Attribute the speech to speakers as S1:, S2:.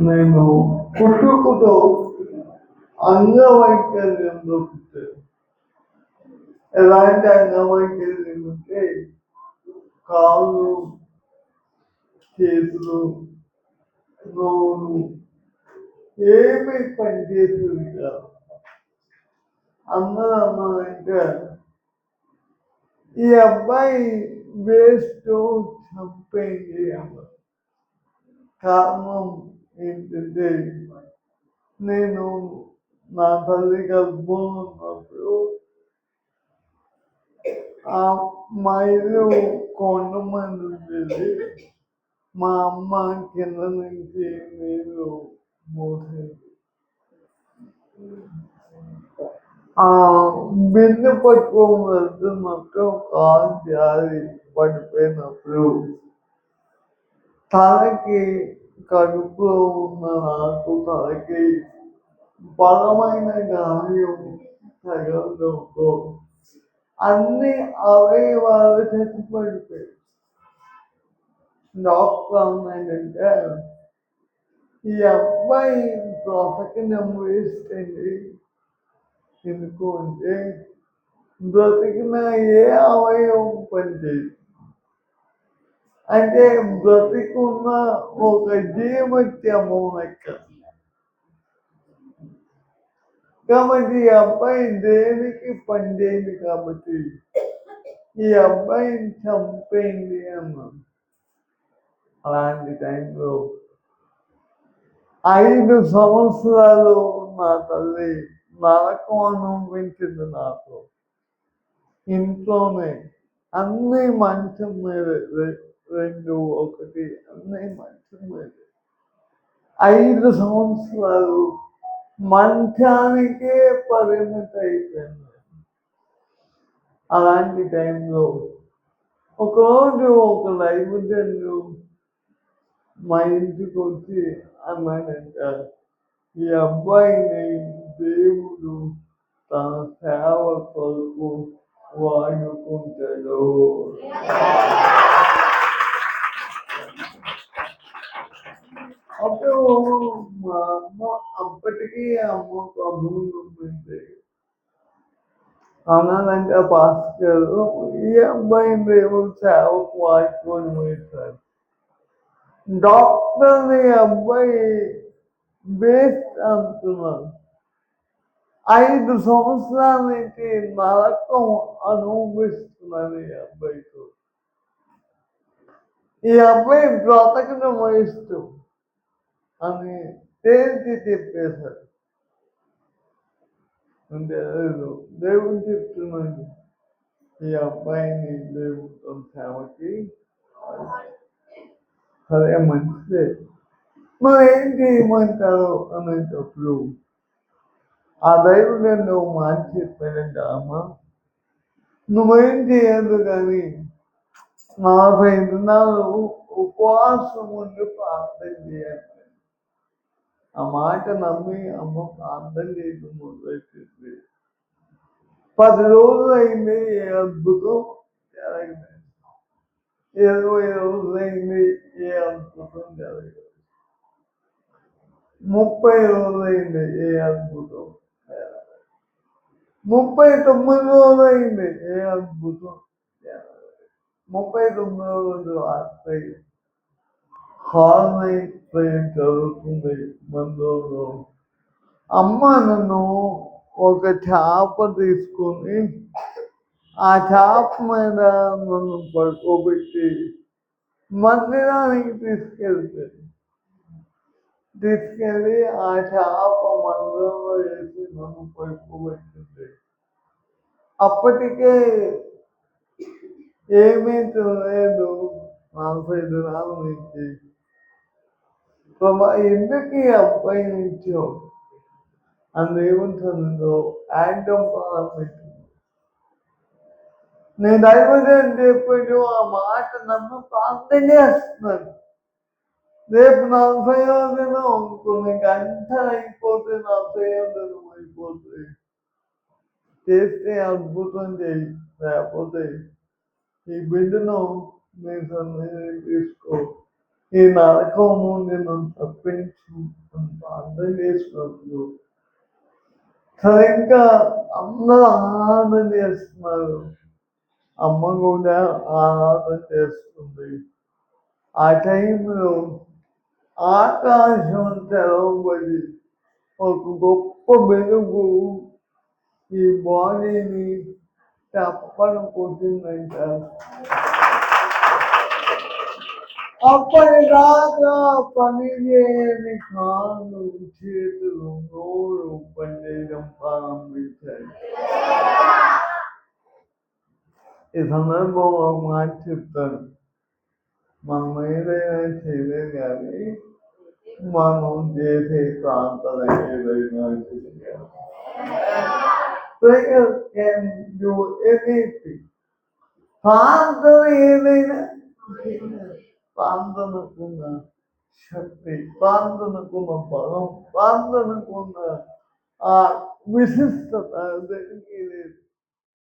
S1: నేను పుట్టుకతో అంగవైకల్యంలో పుట్టాను. ఎలాంటి అంగవైకల్యం అంటే కాళ్ళు చేతులు నోరు ఏమి పనిచేసేది కాదు. అందరూ అన్నారంటే ఈ అబ్బాయి వేస్ట్ చంపేయండి అన్నారు కారణం ఏంటంటే నేను నా తల్లి గర్భం ఉన్నప్పుడు ఆ మా ఇల్లు కొండ మీద ఉండేది మా అమ్మ కింద నుంచి నీళ్ళు మోసేది ఆ బిందె పట్టుకొని వెళ్తున్నప్పుడు కాలు జారి పడిపోయినప్పుడు తలకి కడుపులో ఉన్న నాకు తలకి బలమైన గాయం తగలడంతో అన్ని అవయవాలు చచ్చిపడిపోయాయి డాక్టర్ అన్నాడంటే ఈ అబ్బాయి బ్రతకడం వేస్ట్ అండి ఎందుకు అంటే బ్రతికిన ఏ అవయవం పనిచేయదు అంటే బ్రతికున్న ఒక జీవత్యము లెక్క కాబట్టి ఈ అబ్బాయి దేనికి పండేది కాబట్టి ఈ అబ్బాయిని చంపేయండి అన్నాను అలాంటి టైంలో ఐదు సంవత్సరాలు నా తల్లి నరకం అనుభవించింది నాకు ఇంట్లోనే అన్ని మంచం మీద రెండు ఒకటి అన్నీ మంచం ఐదు సంవత్సరాలు మంచానికే పరిమితి అయిపోయింది అలాంటి టైంలో ఒకరోజు ఒక లైబ్రరీలు మా ఇంటికి వచ్చి అన్నాడంట ఈ అబ్బాయిని దేవుడు తన సేవ కొరకు వాడుకుంటాడు. అప్పుడు మా అమ్మ అప్పటికీ అమ్మ ప్రభువు నమ్మింది పాస్ పాస్టర్ ఈ అబ్బాయిని దేవుడు సేవకు వాడుకొని పోయిస్తారు డాక్టర్ ఈ అబ్బాయి బేస్ట్ అంటున్నారు ఐదు సంవత్సరాల నుంచి నరకం అనుభవిస్తున్నాను ఈ అబ్బాయితో. ఈ అబ్బాయి బ్రతకడం ఇష్టం. అని తేల్చి చెప్పేశారు? అంటే లేదు దేవుడు చెప్తున్నాడు. ఈ అబ్బాయిని దేవుడు సేవకి సరే మంచిదే. మరి ఏం చేయమంటారు అనేటప్పుడు ఆ దైవుడు నువ్వు మార్చి చెప్పాడంటే అమ్మ నువ్వేం చేయదు కానీ నలభై దినాలు ఉపవాసం ఉండి ప్రార్థన చేయాలి. ఆ మాట నమ్మి అమ్మ ప్రార్థన చేయడం మొదలెట్టింది. పది రోజులు అయింది ఏ అద్భుతం జరగలేదు. ఇరవై రోజులు అయింది ఏ అద్భుతం జరగలేదు. ముప్పై రోజులు అయింది ఏ అద్భుతం ముప్పై తొమ్మిది రోజులు అయింది ఏ అద్భుతం ముప్పై తొమ్మిది రోజులు రాత్రి హాల్ ట్రైన్ జరుగుతుంది మందులో అమ్మ నన్ను ఒక చేప తీసుకొని ఆ చేప మీద నన్ను పడుకోబెట్టి మందిరానికి తీసుకెళ్తాను తీసుకెళ్ళి ఆ చేప మందిరంలో వేసి నన్ను పడుకోబెట్టింది. అప్పటికే ఏమీ తినలేదు. నలభై దినాల నుంచి ప్రభా ఎందుకు ఈ అబ్బాయి ఇచ్చావు? అందులో యాడ్డం ప్రారంభించింది నేను దైవజన్ చెప్పాడు ఆ మాట నన్ను ప్రార్థన చేస్తున్నాను. రేపు నలభై దినం కొన్ని గంటలు అయిపోతే నలభై దినం అయిపోతుంది చేస్తే అద్భుతం చేయి లేకపోతే ఈ బిడ్డను మీరు సన్నిధికి తీసుకో. ఈ నరకం నుండి నన్ను తప్పించు చేసినప్పుడు సరిగ్గా అందరూ ఆరాధన చేస్తున్నారు. అమ్మ కూడా ఆరాధన చేస్తుంది. ఆ టైంలో ఆకాశం తెరవబడి ఒక గొప్ప వెలుగు ఈ బాడీని తప్పని కొట్టిందంట. अपन राजा पनिगे निखान उचित लोर उपने रंपामित इसमें बहुत मानचित्र मनमेरे छेले गाली मानो जैसे कांत रहे रहना चाहिए तो ये कैन डू एनीथिंग कांत रहे रहना ప్రార్థనకున్న శక్తి ప్రార్థనకున్న బలం ప్రార్థనకున్న ఆ విశిష్టత దానికి లేదు